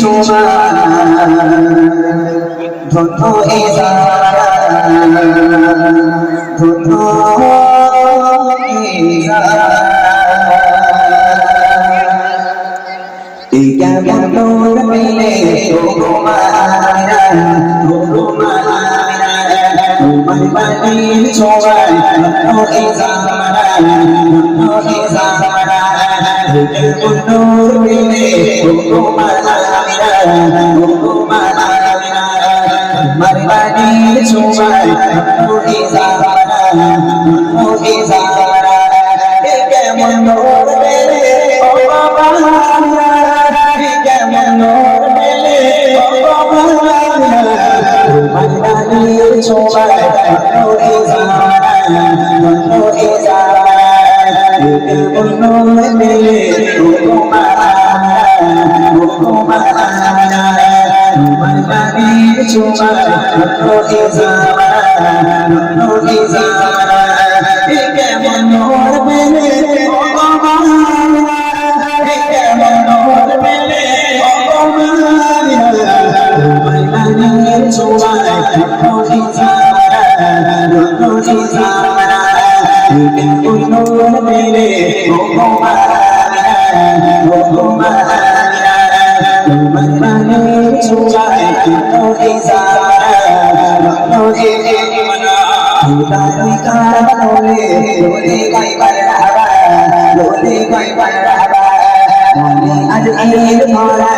তোমার নারীর ছোঁয়া ধন্য এ যারা ধন্য এ যারা এই কেমন নূর পেলে ও গো মায়েরা ও গো মায়েরা তোমার বাড়ির ছোঁয়ায় ধন্য এ যারা ধন্য এ যারা এই কেমন নূর পেলে ও গো মায়েরা ও গো মায়েরা তোমার বাড়ির ছোঁয়ায় ধন্য এ যারা ধন্য এ যারা এই কেমন নূর পেলে ও গো মায়েরা কেমন নূর পেলে ও গো মায়েরা তোমার বাড়ির ছোঁয়ায় ধন্য Dole kai baraba, dole kai baraba. Ad il mora,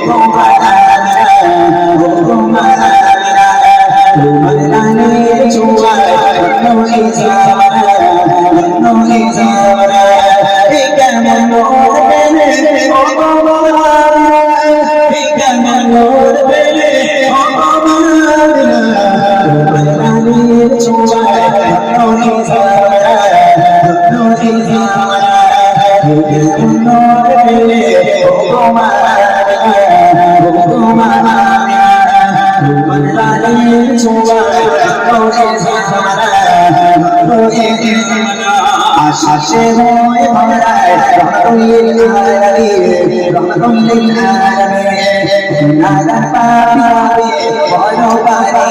ও গো মায়েরা ও আশাসে হয়ে ভরায় রহমতুল আলামিন রহমতুল আলামিন নাদার পাপি বড় পারে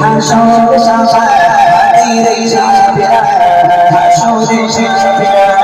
হাসো সাফা রে রে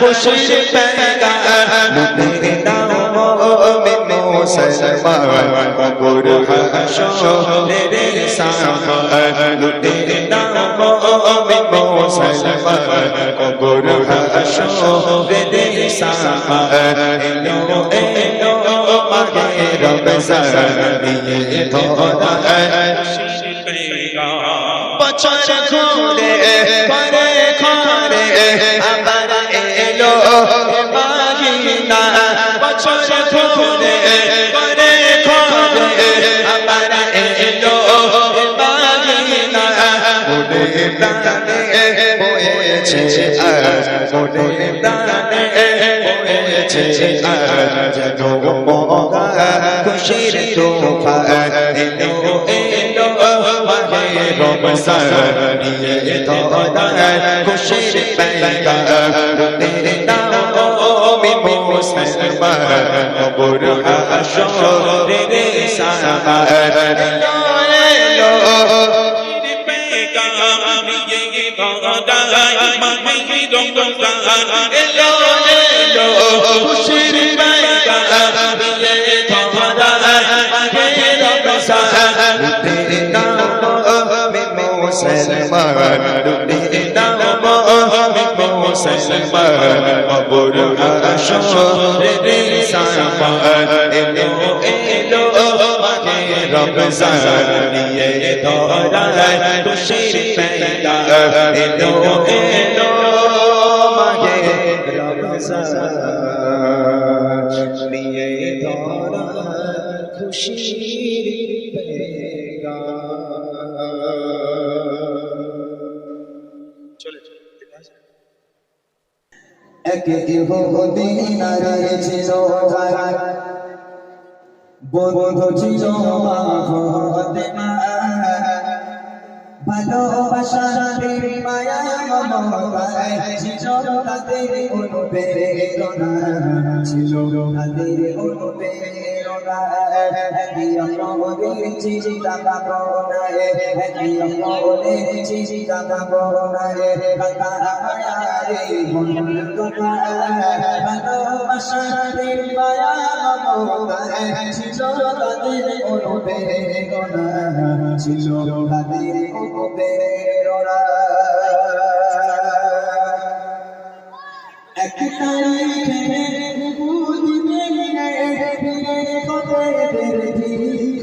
খুশির পেগাম লুটে দাও আমি মুসলমান কবর হাসরের সাফার লুটে দাও আমি মুসলমান কবর হাসরের সাফার এলো এলো মাহে রমজান নিয়ে ধরায় বছর ঘুরে পরে আবার এলো মাহিনা বছর ঘুরে পরে ঘরে আবার এলো মাহিনা মোরে প্রাণে বয়েছে আজ মোরে প্রাণে বয়েছে আজ। যেন খুশির তোফা রমজান নিয়ে ধরায় খুশির পেগাম লুটে দাও আমি মুসলমান কবর হাসরের সাফার এলো এলো এলো মুসলমান কবর হাসরের সাফার এলো এলো ধরায় খুশির এক ইহুদিন ছিল বন্ধু ছিল ভালোবাসার মায়া মমতায় ছিল তাদের অনুপ্রেরণা ছিল তাদের অনুপ্রেরণা ছিল তাদের অনুপ্রেরণা ছিল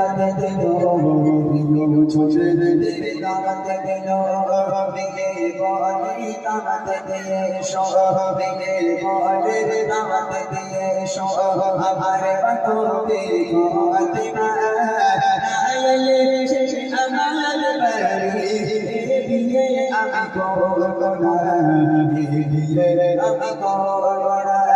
দাওয়াত দিল ছোটে তেরে দাওয়াত দিল বিগে বলে দাওয়াত দিয়ে শো বিগে বলে দাওয়াত দিয়ে শো আমার বাতো দেখো আতিমা আইলে সে আমার বাড়ি বিয়ে আমি করব না বিয়ে আমি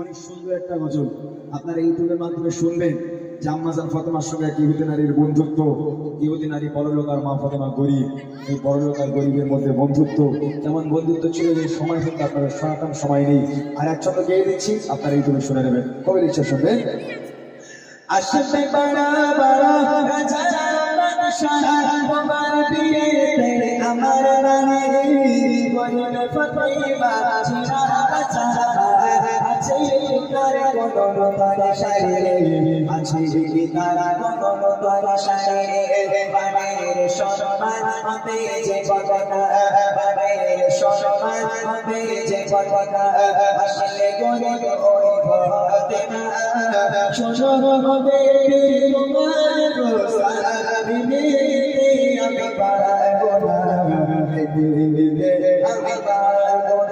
অনেক সুন্দর একটা গজল। আপনারা ইউটিউবের মাধ্যমে শুনবেন। যে আম্মাজান ফাতেমার সঙ্গে এক ইহুদি নারীর বন্ধুত্ব। ইহুদি নারী পরলোক আর মা ফাতেমা গরিব। এই পরলোক আর গরিবের মধ্যে বন্ধুত্ব। কেমন বন্ধুত্ব ছিল যে সময় কিন্তু আপনারা শোনাতাম সময় নেই। আর এক ছন্দ গেয়ে দিচ্ছি, আপনারা ইউটিউবে শুনে নেবেন। কবে ইচ্ছা শুনবেন বিয়েতে আমার কোন তার সারে আছে তার কোন তার সারে বানের সম্মান হবে যে কথা বানের সম্মান হবে যে কথা আসলে গরিব ওই ফতেমা শোনো হবে তোমার রোসাবিনে আমি পারব না আমি পারব না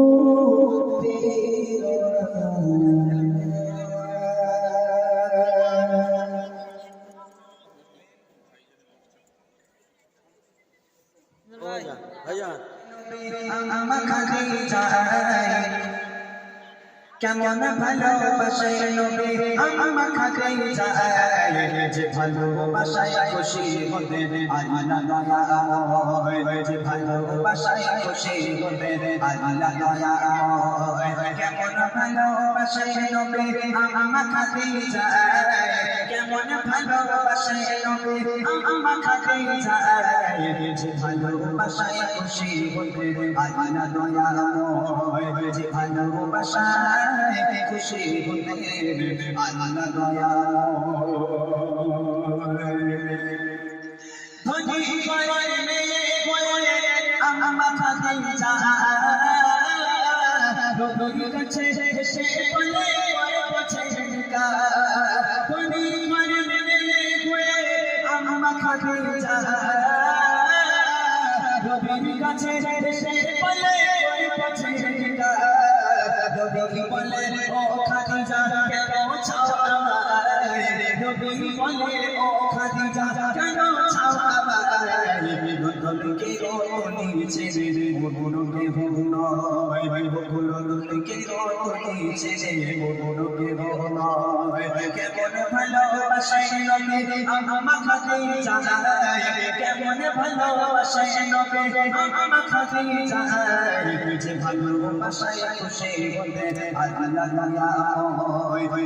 খাদিজা কেমন ভালোবাসায় নবী? আমার খাদিজা যে ভালোবাসায় খুশি হতে আল্লাহ দয়া যে ভালোবাসায় খুশি হতে আল্লাহ দয়া কেমন ভালোবাসায় নবী? আমার খাদিজা কেমন ভালোবাসায় নবী আমার খাদিজা যে ভালোবাসায় খুশি হতে আল্লাহ দয়া যে ভালোবাসায় খুশি হতে আল্লাহ দয়া ধনী গয়ে মেয়ে গয়ে রবির খাদিজা রবির কাছে সে বলে পছে কা রবি বলে ও খাদিজা কেন ছাও রবি বলে ও খাদিজা কেন ছাও আমায় বদলকে ও নিচে কেমন ভালোবাসায় নবে নবে খুশি হতে আল্লাহ দয়া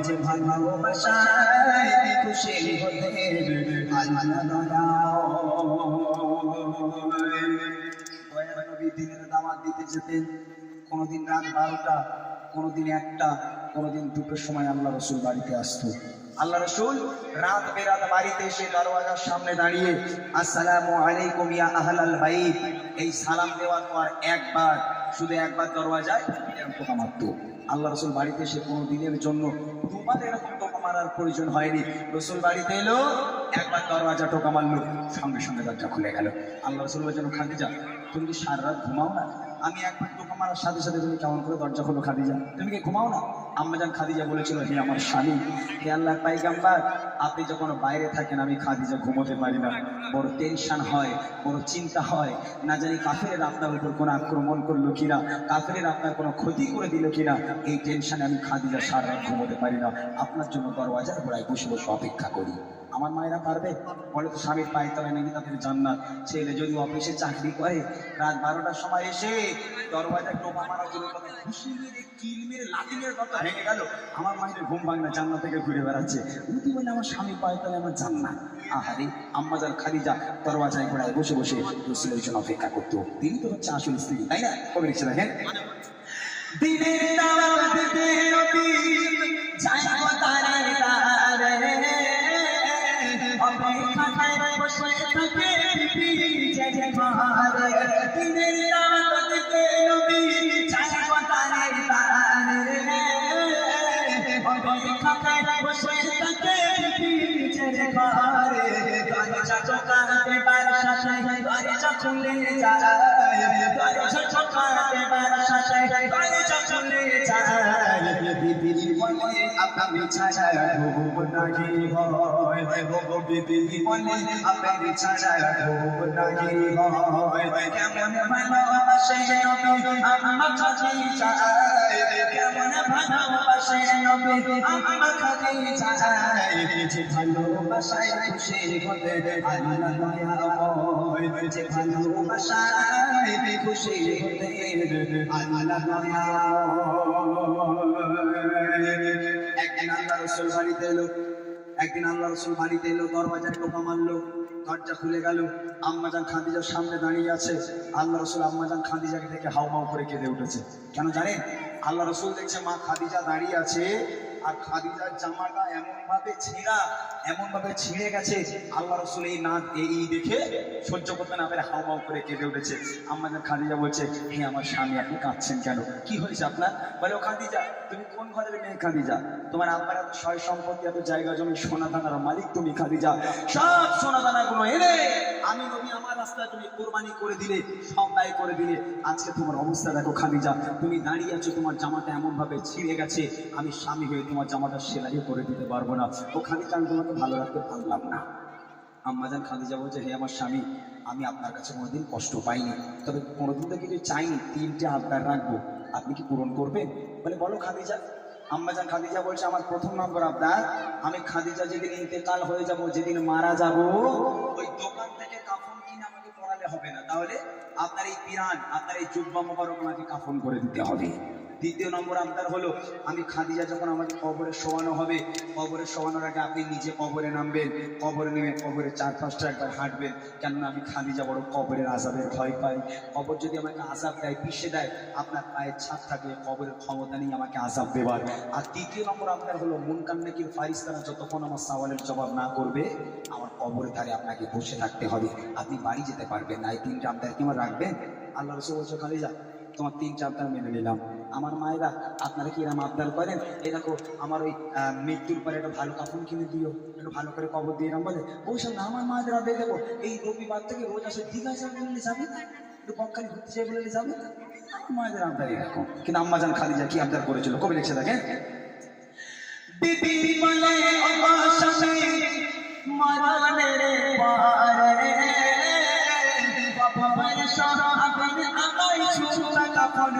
যে ভালোবাসায় খুশি কোনোদিন রাত বারোটা কোনোদিন একটা কোনোদিন দুটোর সময় আল্লাহ রসুল বাড়িতে আসতো আল্লাহ রসুল রাত বেরাত বাড়িতে এসে দরওয়াজার সামনে দাঁড়িয়ে আসসালামু আলাইকুম ইয়া আহলাল বাইত এই সালাম দেওয়ার পর একবার শুধু একবার দরওয়াজায় এরকম মারতো আল্লাহ রসুল বাড়িতে এসে কোনো দিনের জন্য দুবার এরকম টোকা মারার প্রয়োজন হয়নি। রসুল বাড়িতে এলো, একবার দরওয়াজা টোকা মারলো, সঙ্গে সঙ্গে দরজা খুলে গেল। আল্লাহ রসুল বলছেন খাদিজা, তুমি কি সারা রাত ঘুমাও না? আমি একবার টোকা মারার সাথে সাথে তুমি কেমন করে দরজা খোলো খাদিজা? তুমি কি ঘুমাও না? আম্মাজান খাদিজা বলেছিল, হে আমার স্বামী, হে আল্লাহ পাইগাম্বার, আপনি যখন বাইরে থাকেন, আমি খাদিজা ঘুমোতে পারি না। বড় টেনশন হয় বড় চিন্তা হয়। না জানি কাফের আপনার উপর কোনো আক্রমণ করল কিনা কাফের আপনার কোনো ক্ষতি করে দিল কিনা, এই টেনশনে আমি খাদিজা সারা রাত ঘুমোতে পারি না। আপনার জন্য দরওয়াজার গোড়ায় বসে বসে অপেক্ষা করি। আমার মায়েরা পারবে? বলে তো, স্বামীর পায়ে তলায় নাকি তাদের জান্নাত? ছেলে যদি অফিসে চাকরি করে, রাত বারোটার সময় এসে দরওয়াজায় টোপা মারার জন্য কত ঘুষি মেরে, কিল মেরে লাঠি মেরে কত ভেঙে গেল। আমার মায়ের ঘুম ভাঙনা জান্নাত থেকে ঘুরে বেড়াচ্ছে। উনি বলে, আমার স্বামীর পায়ে তলায় আমার জান্নাত। আহারে আম্মাজান খাদিজা দরওয়াজায় ঘোড়ায় বসে বসে রসুলের জন্য অপেক্ষা করতো। তিনি তো হচ্ছে আসল স্ত্রী, তাই না? কবি লিখছে দেখেন। দিনের দাওয়াত দিতে যাইব তারে তারে অপেক্ষায় বসে থাকে পিপি যে খুলে যায় আপনি ছাড়া ঘুম নাহি হয় গো বিবি বলে আপনি ছাড়া ঘুম নাহি কেমন ভালোবাসে নবী আম্মা খাদিজা কেমন ভালোবাসে নবী আম্মা খাদিজা যে ভালোবাসায় খুশি হতে আল্লাহ একদিন আল্লাহ রসুল বাড়িতে এলো একদিন আল্লাহ রসুল বাড়িতে এলো দরবাজারে টোপা মারলো দরজা খুলে গেল আম্মাজান খাদিজার সামনে দাঁড়িয়ে আছে, আল্লাহ রসুল আম্মাজান খাদিজাকে দেখে হাউ মাউ করে কেঁদে উঠেছে কেন জানেন? আল্লাহ রসুল দেখছে মা খাদিজা দাঁড়িয়ে আছে আর খাদিজার জামাটা এমন ভাবে ছিঁড়া এমন ভাবে ছিঁড়ে গেছে। আল্লাহ রসুল এই না এই দেখে সহ্য করতে না পেরে হাউ মাউ করে কেঁদে উঠেছে। আমাদের খাদিজা বলছে, হে আমার স্বামী, আপনি কাঁদছেন কেন? কি হয়েছে আপনার? বলে, ও খাদিজা, তুমি কোন ঘরের মেয়ে খাদিজা? তোমার আব্বার এত সয় সম্পত্তি এত জায়গা জমি সোনা দানার মালিক তুমি খাদিজা। সব সোনা দানাগুলো এনে আমি নবী, আমার রাস্তায় তুমি কোরবানি করে দিলে, সব ব্যয় করে দিলে। আজকে তোমার অবস্থা দেখো খাদিজা, তুমি দাঁড়িয়ে আছো, তোমার জামাটা এমন ভাবে ছিঁড়ে গেছে, আমি স্বামী হয়ে তোমার জামাটা সেলাই করে দিতে পারব না। ও খাদিজা, আমি তোমাকে ভালো রাখতে পারলাম না। আম্মাজান খাদিজা বলছে, হে আমার স্বামী, আমি আপনার কাছে কোনোদিন কষ্ট পাইনি। তবে কোনোদিন তো কিছু চাইনি, তিনটে আবদার রাখব। আপনি কি পূরণ করবেন? বলে, বলো খাদিজা। আম্মাজান খাদিজা বলছে, আমার প্রথম নম্বর আপনার। আমি খাদিজা যেদিন ইন্তেকাল হয়ে যাব, যেদিন মারা যাব, ওই দোকান থেকে কাফন কিনে আমাকে পড়ালে হবে না। তাহলে আপনার এই পিরান, আপনার এই জুব্বা মোবারক আমাকে কাফন করে দিতে হবে। দ্বিতীয় নম্বর আপনার হলো, আমি খাদিজা যখন আমাকে কবরে শোয়ানো হবে, কবরে শোয়ানোর আগে আপনি নিজে কবরে নামবেন, কবরে নেমে কবরে চার পাঁচটা একবার হাঁটবেন। কেননা আমি খাদিজা বড় কবরের আজাবের ভয় পাই। কবর যদি আমাকে আজাব দেয়, পিষে দেয়, আপনার পায়ের ছাপ থাকলে কবরের ক্ষমতা নেই আমাকে আজাব দেওয়ার আর তৃতীয় নম্বর আপনার হলো, মন কান্নাকির ফারিস্তারা যতক্ষণ আমার সওয়ালের জবাব না করবে, আমার কবরের ধারে আপনাকে বসে থাকতে হবে। আপনি বাড়ি যেতে পারবেন না। এই তিনটা আপনার কি আমার রাখবেন? আল্লাহ রসুল বলছে, খাদিজা, তোমার তিন চারটার মেনে নিলাম। আমার মায়েরা, আপনারা কি এরম আবদার করেন? এই দেখো, আমার ওই মৃত্যুর পরে একটা ভালো কাপড় কিনে দিও, একটু ভালো করে কবর দিয়ে এরম বলে। ওইসব না আমার মায়েদের আবদার দেবো এই রবিবার থেকে রোজ আসে দীঘা যাবে বলে যাবে? একটু বকখালি ঘুরতে যাবে বলে যাবে? আমার মায়েদের আবদার এরকম কিন্তু আম্মাজান খালিজা কি আবদার করেছিল? কবে লিখছে দেখেন। আমার স্বামী মরণের পরে বাবার সহাবেন আমায় ছুটা কাপড়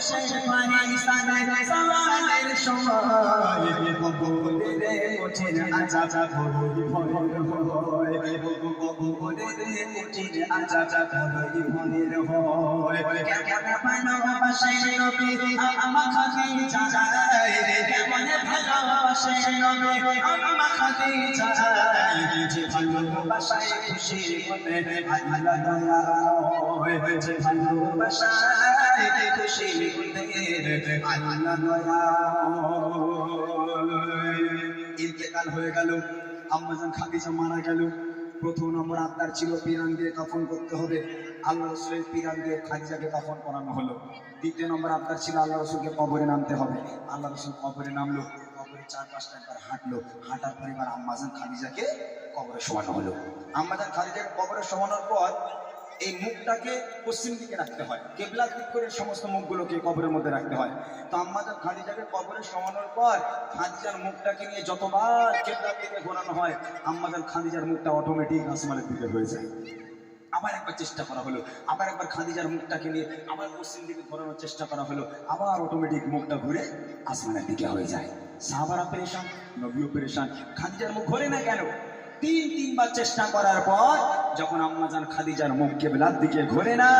থাকবে বসে পানি সালাই সালালের সময় বলে কঠিন আজা ভরই ভয়ের হয় বলে কঠিন আজা ভরই ভয়ের হয় কেমন ভালোবাসে নবী আমা খাকি যায় কেমন ভালোবাসে নবী আমা খাকি যায় যে ভালোবাসায় খুশি হতে আল্লাহ দয়াময় যে ভালোবাসায় খুশি হতে আল্লাহ দয়াময় ইন্তেকাল হয়ে গেল। আম্মাজান খাদিজা মারা গেল, প্রথম ছিল পিরান দিয়ে করতে হবে। আল্লাহ রসুলের পিরান দিয়ে খাদিজাকে করানো হলো। দ্বিতীয় নম্বর ছিল আল্লাহ রসুলকে কবরে নামতে হবে। আল্লাহ রসুল কবরে নামলো, কবরে চার পাঁচটা একবার হাঁটলো। হাঁটার পর এবার আম্মাজান খাদিজাকে কবরে শোয়ানো হলো। আম্মাজান খাদিজাকে কবরে শোয়ানোর পর এই মুখটাকে পশ্চিম দিকে রাখতে হয়। কেবলার দিক করে সমস্ত মুখগুলোকে কবরের মধ্যে রাখতে হয়। তো আম্মাজান খাদিজাকে কবরে শোয়ানোর পর খাদিজার মুখটাকে নিয়ে যতবার কেবলার দিকে ঘোরানো হয় আম্মাজান খাদিজার মুখটা অটোমেটিক আসমানের দিকে হয়ে যায়। আবার একবার চেষ্টা করা হলো। আবার একবার খাদিজার মুখটাকে নিয়ে আবার পশ্চিম দিকে ঘোরানোর চেষ্টা করা হলো। আবার অটোমেটিক মুখটা ঘুরে আসমানের দিকে হয়ে যায়। সাহাবারা পেরেশান, নবীও পেরেশান। খাদিজার মুখ ঘোরে না কেন? তিন, তিনবার চেষ্টা করার পর যখন আম্মাজান খাদিজার মুখ কেবলার দিকে ঘোরে না,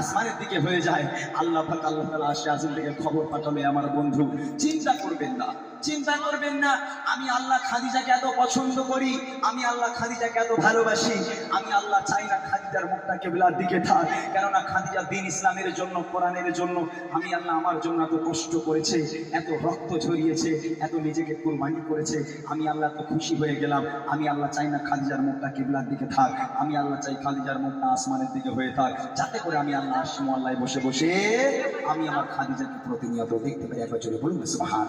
আসমানের দিকে হয়ে যায়। আল্লাহ পাক, আল্লাহ তাআলা আসে আসল থেকে খবর পাঠালে আমার বন্ধু, চিন্তা করবেন না, চিন্তা করবেন না, আমি আল্লাহ খাদিজাকে এত পছন্দ করি, আমি আল্লাহ খাদিজাকে এত ভালোবাসি, আমি আল্লাহ চাই না খাদিজার মুখটা কেবলার দিকে থাক, কেননা খাদিজা দিন ইসলামের জন্য, কোরআনের জন্য, আমি আল্লাহ আমার জন্য এত কষ্ট করেছে, এত রক্ত ঝরিয়েছে, এত নিজেকে কোরবানি করেছে, আমি আল্লাহ তো খুশি হয়ে গেলাম, আমি আল্লাহ চাই না খাদিজার মুখটা কেবলার দিকে থাক, আমি আমি আল্লাহ চাই খাদিজার মুখটা আসমানের দিকে হয়ে থাক। যাতে করে আমি আল্লাহ আল্লাহ বসে বসে আমি আমার খাদিজাকে প্রতিনিয়ত দেখতে পাই। একবার চলে বলুন আহ,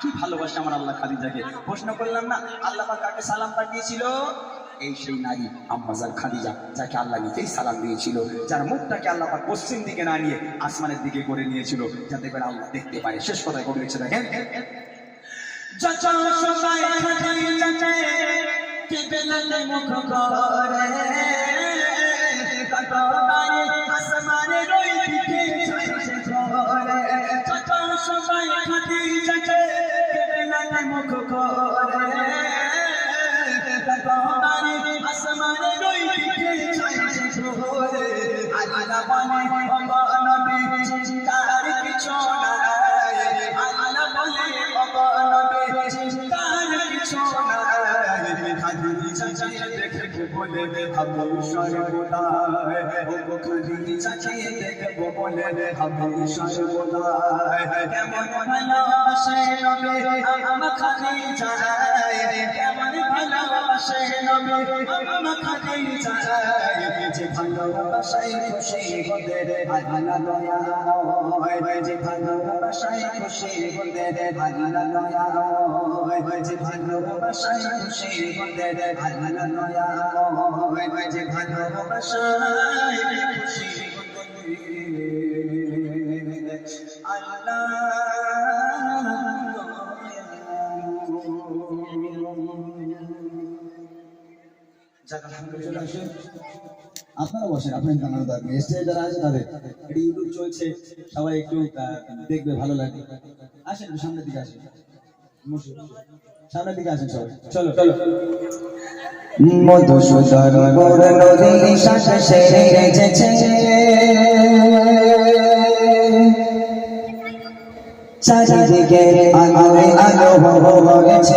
কি ভালোবাসে আমার আল্লাহ খাদিজাকে। প্রশ্ন করলাম না আল্লাহ কাকে সালাম পাঠিয়েছিল এই সেই নারী আম্মাজার খাদিজা যাকে আল্লাহ নিজেই সালাম দিয়েছিল যার মুখটাকে আল্লাহ পাক পশ্চিম দিকে না নিয়ে আসমানের দিকে করে নিয়েছিল যাতে করে আল্লাহ দেখতে পারে শেষ কথায় করে দেখেন চচল সবাই খাটি যাচ্ছে কে বেলালে মুখ করে কতবারে আসমানে রই দিকে যাচ্ছে ঘরে চচল সবাই খাটি যাচ্ছে কে বেলালে মুখ করে কতবারে আসমানে রই দিকে যাচ্ছে ঘরে আল্লাহ বলে অবনবী চিন্তার কিছু দেখে বলে ও খাদিজা চাইয়ে দেখে বলে আমি সর্বদাই। কেমন ভালোবাসে নবী, আমার খাদিজা কেমন ভালোবাসে নবী, আমার খাদিজা যে ভালোবাসায় খুশি হতে আল্লাহ দয়া। হয়, যে ভালোবাসায় খুশি হতে আল্লাহ দয়া হয়, যে ভালোবাসায় খুশি হতে আল্লাহ দয়া হয়, যে ভালোবাসায় খুশি আল্লাহ আপনারা বসেন আপনার জানানো দরকার স্টেজে যারা আছে তাদের একটু ইউটিউব চলছে সবাই একটু দেখবে ভালো লাগে আসেন সামনের দিকে আসেন সামনের দিকে আসেন সবাই চলো চলো মধুসূদন বড় নদী সেরেছে চারিদিকে আলোয় আলো হয়েছে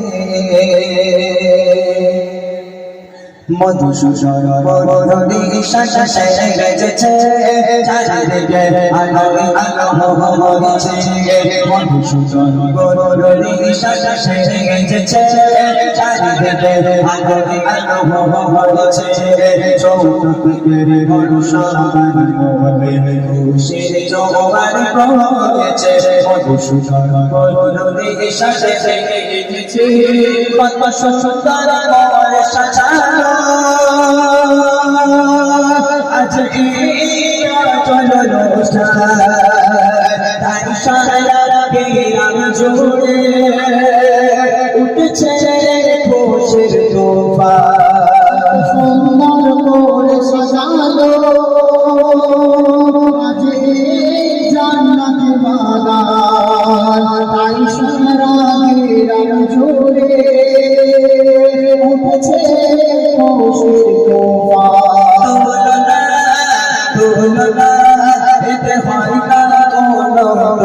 মধুসূদন বড় নদী সাজে চারিদিকে আলোয় আলো হয়েছে মধুসূদন বড় নদী সাজে চারিদিকে আলোয় আলো বড় সবার মনে খুশির জোয়ার বয়েছে মধুসূদন বড় নদী সাজে সেজেছে সুন্দর সাজানো উঠছে খুশির তোফা সুন্দর করে সাজালো। আজ জান্নাত বাগান তাই সারা গ্রাম জুড়ে উঠছে খুশির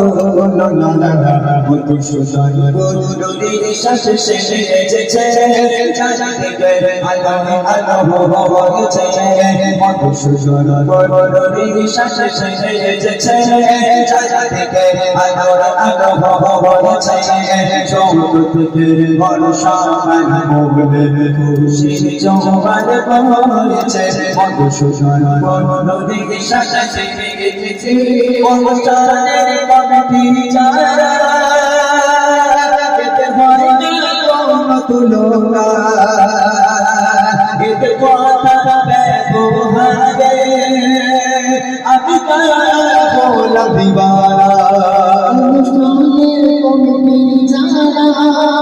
মধুসূদন শ্বাস আলো হয়েছে মধুসূদন গরুরি শ্বাস হয়েছে চৌদ্দ থেকে বড় সমান মনে খুশির জোয়ার বয়েছে মধুসূদন গরুরি শ্বাস সেজেছে অনুষ্ঠানের কমিটি আমি বলা দিবারা অনুষ্ঠানের কমিটি যারা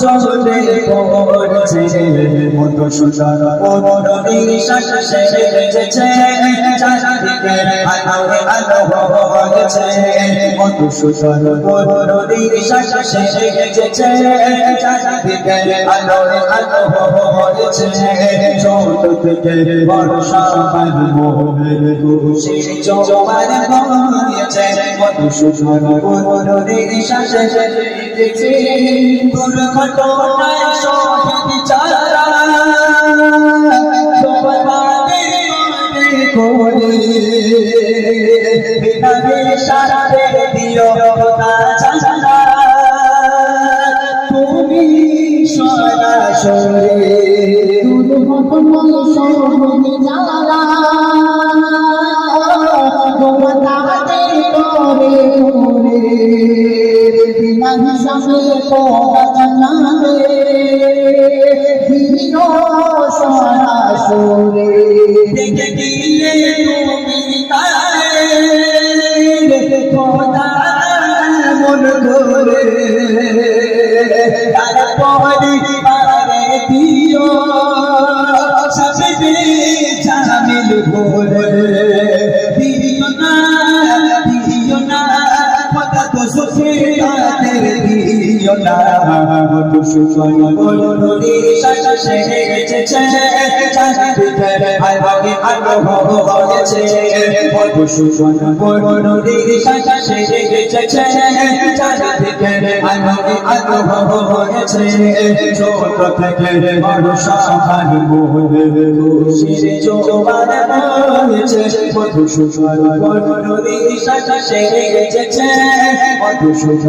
চলে পড়ছে শাসে সেজেছে চারিদিকে আলো হয়েছে মত সুন্দর পরনি শাসে সেজেছে চারিদিকে আলো আলো হয়েছে ছোট থেকে বড় সবাই মোহের খুশি জোয়ার হয়েছে মত সুন্দর পরনি শাসে সেজেছে দুর্ঘটনায় শহীদ যারা সবাদের তো সুখে তাদের দিও না। হয়েছে মত সুখই বলনি শাসে গেছে আলো হয়েছে ছোট